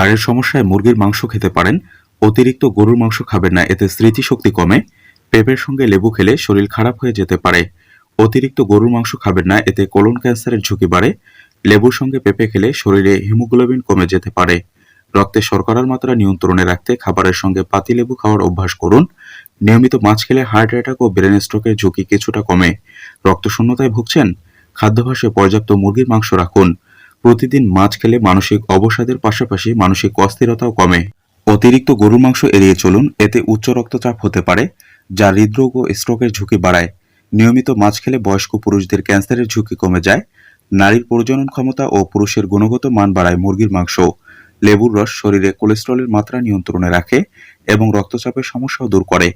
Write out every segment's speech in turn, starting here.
হাড়ের সমস্যায় মুরগির মাংস খেতে পারেন, অতিরিক্ত গরুর মাংস খাবেন না, এতে স্মৃতিশক্তি কমে, পেঁপের সঙ্গে লেবু খেলে শরীর খারাপ হয়ে যেতে পারে। অতিরিক্ত গরুর মাংস খাবেন না, এতে কোলন ক্যান্সারের ঝুঁকি বাড়ে, লেবুর সঙ্গে পেঁপে খেলে শরীরে হিমোগ্লোবিন কমে যেতে পারে। রক্তে শর্করার মাত্রা নিয়ন্ত্রণে রাখতে খাবারের সঙ্গে পাতিলেবু খাওয়ার অভ্যাস করুন। নিয়মিত মাছ খেলে হার্ট অ্যাটাক ও ব্রেন স্ট্রোকের ঝুঁকি কিছুটা কমে। রক্তশূন্যতায় ভুগছেন? খাদ্যাভ্যাসে পর্যাপ্ত মুরগির মাংস রাখুন। প্রতিদিন মাছ খেলে মানসিক অবসাদের পাশাপাশি মানসিক অস্থিরতাও কমে। অতিরিক্ত গরুর মাংস এড়িয়ে চলুন, এতে উচ্চ রক্তচাপ হতে পারে, যা হৃদরোগ ও স্ট্রোকের ঝুঁকি বাড়ায়। নিয়মিত মাছ খেলে বয়স্ক পুরুষদের ক্যান্সারের ঝুঁকি কমে যায়, নারীর প্রজনন ক্ষমতা ও পুরুষের গুণগত মান বাড়ায় মুরগির মাংস। লেবুর রস শরীরে কোলেস্টেরলের মাত্রা নিয়ন্ত্রণে রাখে এবং রক্তচাপের সমস্যাও দূর করে।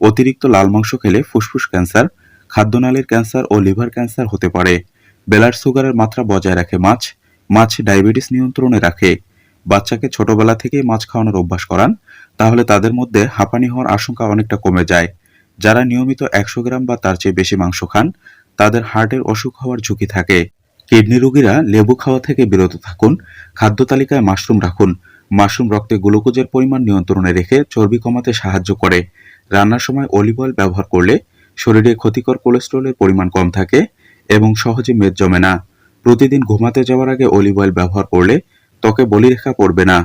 অতিরিক্ত লাল মাংস খেলে ফুসফুস ক্যান্সার খাদ্যনালীর ক্যান্সার ও লিভার ক্যান্সার হতে পারে। ব্লাড সুগারের মাত্রা বজায় রাখে মাছ মাছ ডায়াবেটিস নিয়ন্ত্রণে রাখে। বাচ্চাকে ছোটবেলা থেকেই মাছ খাওয়ানোর অভ্যাস করান, তাহলে তাদের মধ্যে হাঁপানি হওয়ার আশঙ্কা অনেকটা কমে যায়। যারা নিয়মিত একশো গ্রাম বা তার চেয়ে বেশি মাংস খান, তাদের হার্টের অসুখ হওয়ার ঝুঁকি থাকে। কিডনি রোগীরা লেবু খাওয়া থেকে বিরত থাকুন, খাদ্য তালিকায় মাশরুম রাখুন। মাশরুম রক্তে গ্লুকোজের পরিমাণ নিয়ন্ত্রণে রেখে চর্বি কমাতে সাহায্য করে। রান্নার সময় অলিভ অয়েল ব্যবহার করলে শরীরে ক্ষতিকর কোলেস্টেরলের পরিমাণ কম থাকে এবং সহজে মেদ জমে না। প্রতিদিন ঘুমাতে যাওয়ার আগে অলিভ অয়েল ব্যবহার করলে ত্বকে বলিরেখা পড়বে না।